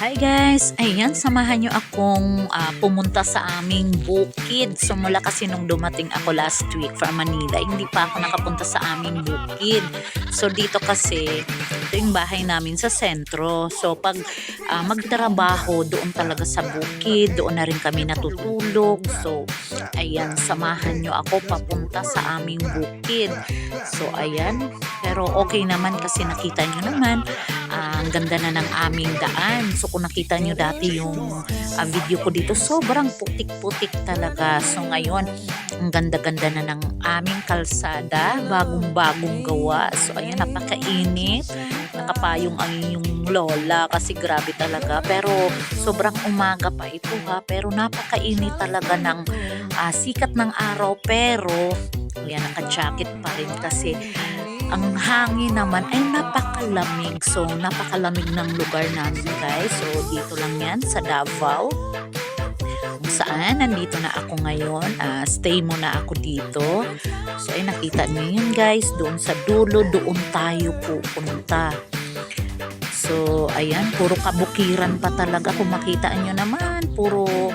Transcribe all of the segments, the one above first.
Hi guys! Ayan, samahan nyo akong ah, pumunta sa aming bukid. So mula kasi nung dumating ako last week from Manila, hindi pa ako nakapunta sa aming bukid. So dito kasi, ito yung bahay namin sa sentro. So pag ah, magtrabaho, doon talaga sa bukid, doon na rin kami natutulog. So ayan, samahan nyo ako papunta sa aming bukid. So ayan, pero okay naman kasi nakita nyo naman, ah, ang ganda na ng aming daan. So kung nakita nyo dati yung ah, video ko dito, sobrang putik-putik talaga. So ngayon, ang ganda-ganda na ng aming kalsada, bagong-bagong gawa. So ayan, napakainit. Nakapayong ang inyong lola kasi grabe talaga. Pero sobrang umaga pa ito ha. Pero napakainit talaga ng ah, sikat ng araw. Pero, ayan, naka-jacket pa rin kasi ang hangin naman ay napakalamig. So, napakalamig ng lugar namin guys. So, dito lang yan sa Davao. Kung saan, nandito na ako ngayon. Ah, stay muna ako dito. So, ay nakita niyo yun guys. Doon sa dulo, doon tayo pupunta. So, ayan, puro kabukiran pa talaga. Kung makita nyo naman, puro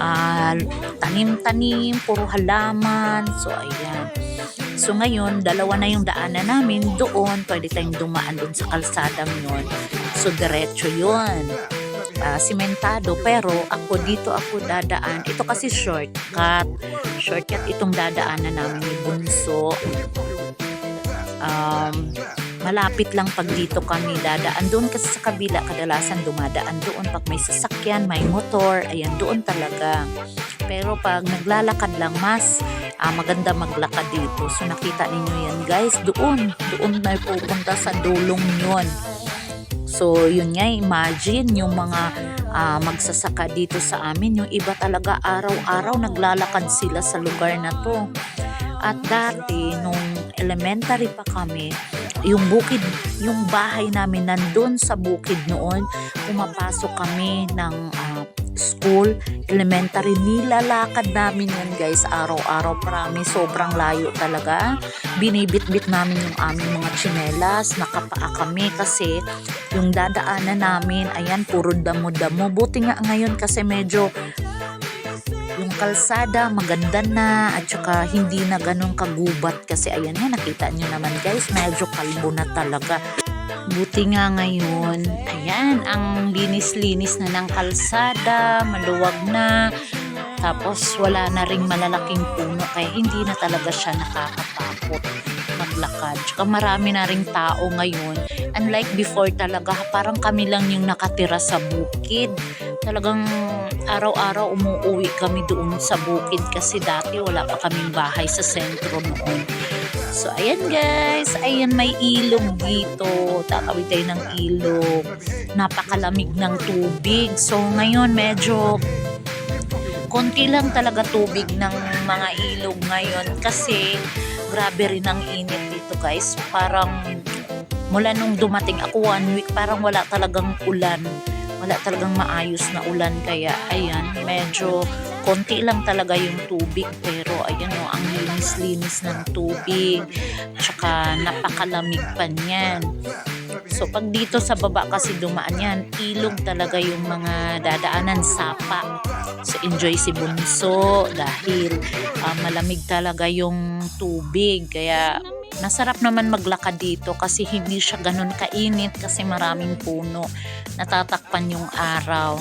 ah, tanim-tanim, puro halaman. So, ayan. So ngayon, dalawa na yung daanan namin doon. Pwede tayong dumaan doon sa kalsadang yun. So diretso yun. Ah, simentado. Pero ako dito ako dadaan. Ito kasi shortcut. Shortcut itong dadaanan namin ni Bunso. Um, malapit lang pag dito kami dadaan. Doon kasi sa kabila, kadalasan dumadaan doon. Pag may sasakyan, may motor, ayan, doon talaga. Pero pag naglalakad lang, mas ah, maganda maglakad dito. So nakita ninyo yan guys, doon, doon na pupunta sa dulong yun. So yun nga, imagine yung mga ah, magsasaka dito sa amin, yung iba talaga araw-araw naglalakad sila sa lugar na to. At dati, nung elementary pa kami, yung bukid, yung bahay namin nandun sa bukid noon, pumapasok kami ng ah, school, elementary, nilalakad namin yun guys, araw-araw, promise, sobrang layo talaga. Binibit-bit namin yung aming mga tsinelas, nakapaa kami kasi yung dadaanan namin, ayan, puro damo-damo. Buti nga ngayon kasi medyo kalsada maganda na at saka hindi na ganun kagubat kasi ayan nga nakita nyo naman guys medyo kalbo na talaga buti nga ngayon ayan ang linis-linis na ng kalsada maluwag na tapos wala na ring malalaking puno kaya hindi na talaga siya nakakatakot maglakad. Tsaka marami na ring tao ngayon. Unlike before talaga, parang kami lang yung nakatira sa bukid. Talagang araw-araw umuwi kami doon sa bukid kasi dati wala pa kaming bahay sa sentro noon. So, ayan guys. Ayan, may ilog dito. Tatawid tayo ng ilog. Napakalamig ng tubig. So, ngayon medyo konti lang talaga tubig ng mga ilog ngayon kasi grabe rin ang init dito guys. Parang mula nung dumating ako one week, parang wala talagang ulan. Wala talagang maayos na ulan. Kaya ayan, medyo konti lang talaga yung tubig. Pero ayan o, ang linis-linis ng tubig. Tsaka napakalamig pa niyan. So pag dito sa baba kasi dumaan yan, ilog talaga yung mga dadaanan sapa. So enjoy si Bunso dahil ah, malamig talaga yung tubig. Kaya masarap naman maglakad dito kasi hindi siya ganun kainit kasi maraming puno. Natatakpan yung araw.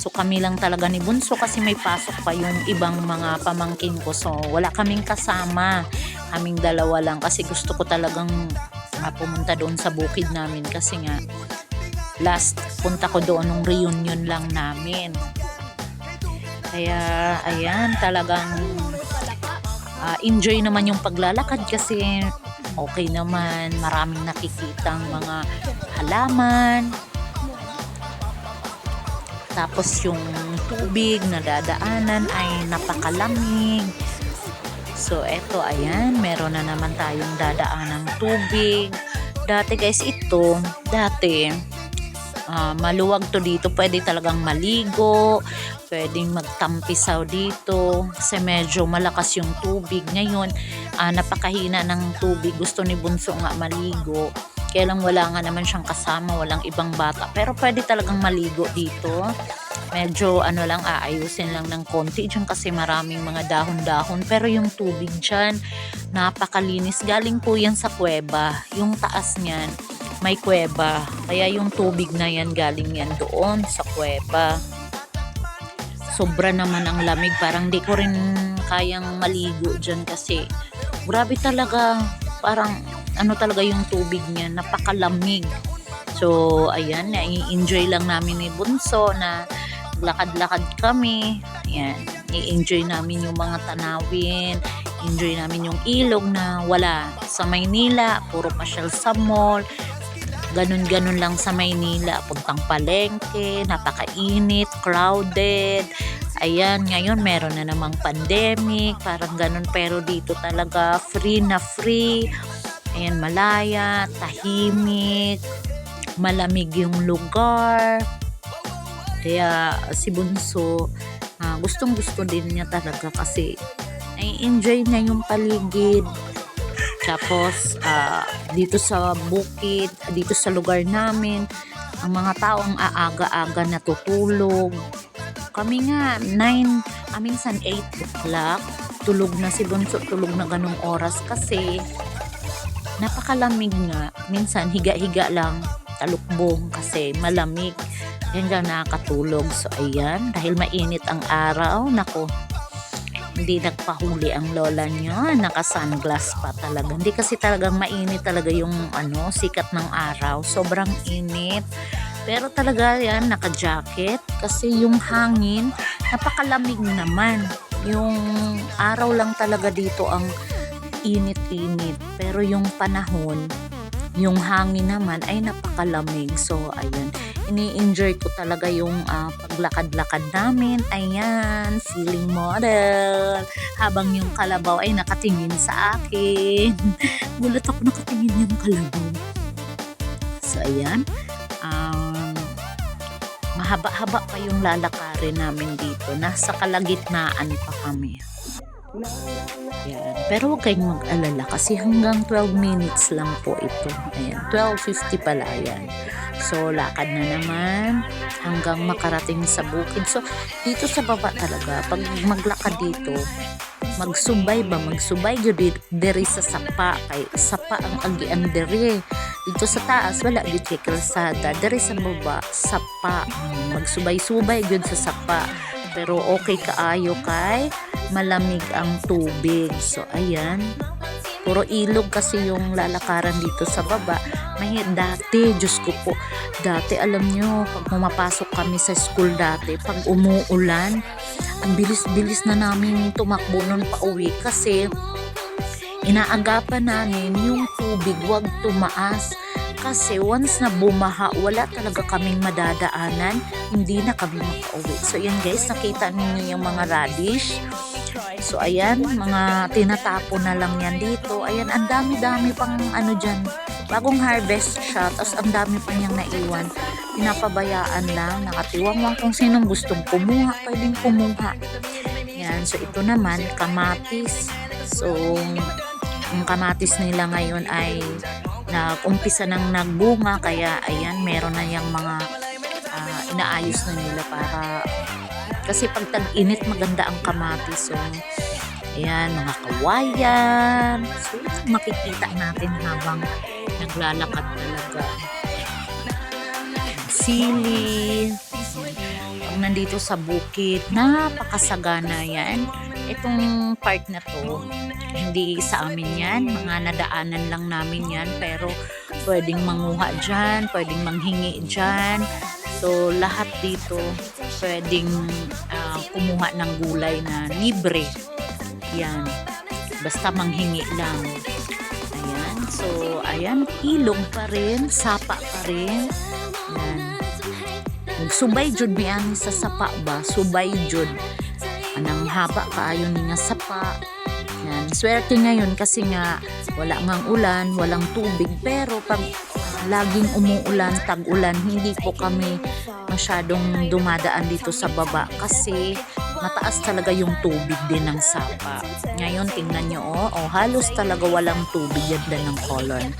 So kami lang talaga ni Bunso kasi may pasok pa yung ibang mga pamangkin ko. So wala kaming kasama. Kaming dalawa lang kasi gusto ko talagang ah, pumunta doon sa bukid namin kasi nga last punta ko doon nung reunion lang namin. Kaya ayan talagang ah, enjoy naman yung paglalakad kasi okay naman maraming nakikitang mga halaman tapos yung tubig na dadaanan ay napakalamig. So, eto, ayan, meron na naman tayong dadaan ng tubig. Dati guys, ito, dati, ah, maluwag to dito. Pwede talagang maligo, pwedeng magtampisaw dito kasi medyo malakas yung tubig. Ngayon, ah, napakahina ng tubig. Gusto ni Bunso nga maligo. Kaya lang wala nga naman siyang kasama, walang ibang bata. Pero pwede talagang maligo dito. Medyo ano lang, aayusin lang ng konti dyan kasi maraming mga dahon-dahon. Pero yung tubig dyan, napakalinis. Galing po yan sa kuweba. Yung taas niyan, may kuweba. Kaya yung tubig na yan galing yan doon sa kuweba. Sobra naman ang lamig. Parang di ko rin kayang maligo dyan kasi grabe talaga. Parang ano talaga yung tubig niya. Napakalamig. So, ayan, nai-enjoy lang namin ni Bunso na lakad-lakad kami. Ayan, i-enjoy namin yung mga tanawin. Enjoy namin yung ilog na wala sa Maynila. Puro pasyal sa mall ganun-ganun lang sa Maynila, puntang palengke, napakainit, crowded. Ayan, ngayon meron na namang pandemic, parang ganun pero dito talaga free na free. Ayan, malaya, tahimik, malamig yung lugar. Kaya si Bunso, ah, gustong gusto din niya talaga kasi nai-enjoy niya yung paligid. Tapos, ah, dito sa bukid, dito sa lugar namin, ang mga tao ang aaga-aga natutulog. Kami nga, 9, ah, minsan 8 o'clock, tulog na si Bunso, tulog na ganong oras kasi napakalamig nga. Minsan, higa-higa lang, talukbong kasi malamig. Yan lang nakakatulog. So, ayan, dahil mainit ang araw, nako, hindi nagpahuli ang lola niya. Naka-sunglass pa talaga. Hindi kasi talagang mainit talaga yung ano, sikat ng araw. Sobrang init. Pero talaga yan, naka-jacket. Kasi yung hangin, napakalamig naman. Yung araw lang talaga dito ang init-init. Pero yung panahon, yung hangin naman ay napakalamig. So, ayun. Ini-enjoy ko talaga yung ah, paglakad-lakad namin. Ayan, feeling model. Habang yung kalabaw ay nakatingin sa akin. Gulat ako nakatingin yung kalabaw. So, ayan. Um, mahaba-haba pa yung lalakarin namin dito. Nasa kalagitnaan pa kami. Yan. Pero huwag kayong mag-alala kasi hanggang 12 minutes lang po ito. Ayan, 12.50 pala yan. So, lakad na naman hanggang makarating sa bukid. So, dito sa baba talaga, pag maglakad dito, magsubay ba? Magsubay yun di- diri sa sapa. Kay sapa ang agian diri. Dito sa taas, wala kay kalsada. Diri sa baba, sapa. Magsubay-subay yun sa sapa. Pero okay kaayo kay malamig ang tubig. So, ayan. Puro ilog kasi yung lalakaran dito sa baba. May dati, Diyos ko po, dati alam nyo, pag pumapasok kami sa school dati, pag umuulan, ang bilis-bilis na namin tumakbo nun pa uwi kasi inaagapan namin yung tubig wag tumaas kasi once na bumaha, wala talaga kaming madadaanan, hindi na kami makauwi. So, yan guys, nakita ninyo yung mga radish. So, ayan, mga tinatapon na lang yan dito. Ayan, ang dami-dami pang ano dyan. Bagong harvest siya, tapos ang dami pa niyang naiwan. Pinapabayaan lang, nakatiwang kung sinong gustong kumuha, pwedeng kumuha. Yan, so ito naman, kamatis. So, ang kamatis nila ngayon ay nag-umpisa nang nagbunga, kaya ayan, meron na yung mga ah, inaayos na nila para kasi pag tag-init maganda ang kamatis. So, ayan, mga kawayan. So, makikita natin habang naglalakad talaga. Sili. Pag nandito sa bukid, napakasagana yan. Itong part na to, hindi sa amin yan. Mga nadaanan lang namin yan. Pero pwedeng manguha dyan, pwedeng manghingi dyan. So, lahat dito pwedeng ah, kumuha ng gulay na libre. Yan. Basta manghingi lang. Ayan. So, ayan. Ilong pa rin. Sapa pa rin. Ayan. Subay jud mi ani sa sapa ba? Subay jud. Anang haba kaayo ni nga sapa. Yan. Swerte ngayon kasi nga wala ngang ulan, walang tubig. Pero pag laging umuulan, tag-ulan, hindi po kami masyadong dumadaan dito sa baba kasi mataas talaga yung tubig din ng sapa. Ngayon, tingnan nyo, oh, oh halos talaga walang tubig yan din ng colon.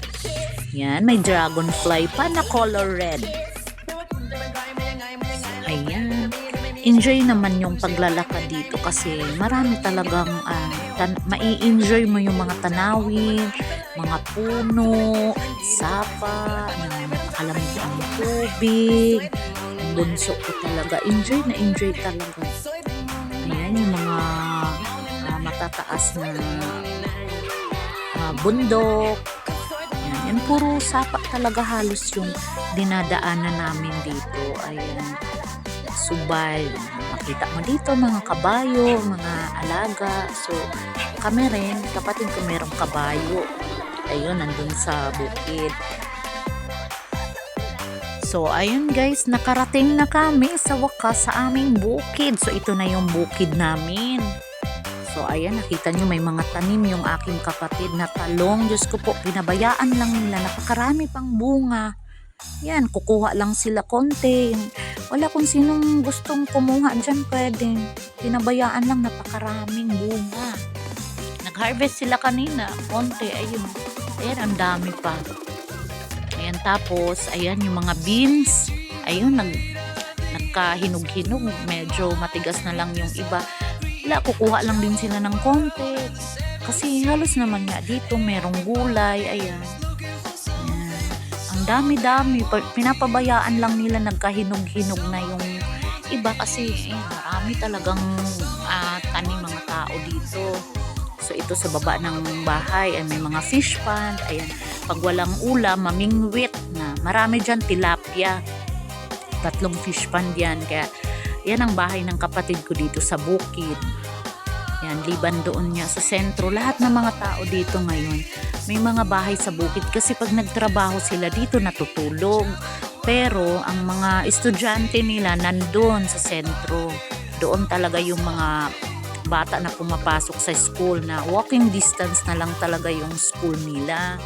Yan, may dragonfly pa na color red. Enjoy naman yung paglalakad dito kasi marami talagang ah, tan- mai-enjoy mo yung mga tanawin, mga puno, sapa, na napakalamig ang tubig. Bunso ko talaga. Enjoy na enjoy talaga. Ayan, yung mga ah, matataas na ah, bundok. Ayan, yan puro sapa talaga halos yung dinadaanan namin dito. Ayan, subay. Makita mo dito mga kabayo, mga alaga. So, kami rin, kapatid ko merong kabayo. Ayun, nandun sa bukid. So, ayun guys, nakarating na kami sa wakas sa aming bukid. So, ito na yung bukid namin. So, ayan, nakita nyo may mga tanim yung aking kapatid na talong. Diyos ko po, pinabayaan lang nila. Napakarami pang bunga. Yan, kukuha lang sila konti. Wala kung sinong gustong kumuha dyan, pwede. Pinabayaan lang, napakaraming bunga. Nag-harvest sila kanina, konti, ayun. Ayan, ang dami pa. Ayan, tapos, ayan, yung mga beans. Ayun, nag, nagkahinog-hinog. Medyo matigas na lang yung iba. Wala, kukuha lang din sila ng konti. Kasi halos naman nga dito, merong gulay. Ayan. Dami-dami. Pa- Pinapabayaan lang nila nagkahinog-hinog na yung iba kasi eh, marami talagang ah, tanim mga tao dito. So ito sa baba ng bahay ay may mga fish pond. Ayan. Pag walang ulam, mamingwit na. Marami dyan tilapia. Tatlong fish pond yan. Kaya yan ang bahay ng kapatid ko dito sa bukid. Yan, liban doon niya sa sentro. Lahat ng mga tao dito ngayon, may mga bahay sa bukid kasi pag nagtrabaho sila dito natutulog. Pero ang mga estudyante nila nandun sa sentro. Doon talaga yung mga bata na pumapasok sa school na walking distance na lang talaga yung school nila.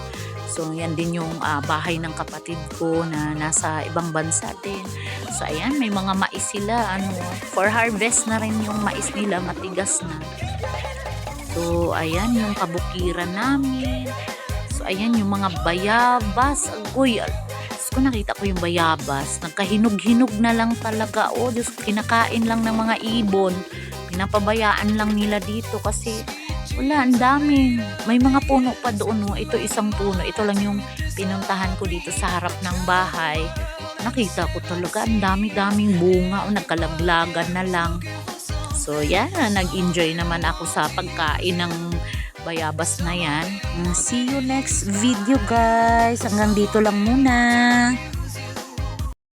So, yan din yung ah, bahay ng kapatid ko na nasa ibang bansa din. So, ayan, may mga mais sila. Ano, for harvest na rin yung mais nila, matigas na. So, ayan yung kabukiran namin. So, ayan yung mga bayabas. Agoy, Diyos ko nakita ko yung bayabas. Nagkahinog-hinog na lang talaga. Oh, Diyos kinakain lang ng mga ibon. Pinapabayaan lang nila dito kasi wala, ang dami. May mga puno pa doon. No? Ito isang puno. Ito lang yung pinuntahan ko dito sa harap ng bahay. Nakita ko talaga, ang dami-daming bunga. O, nagkalaglagan na lang. So, yan. Nag-enjoy naman ako sa pagkain ng bayabas na yan. Mm, See you next video, guys. Hanggang dito lang muna.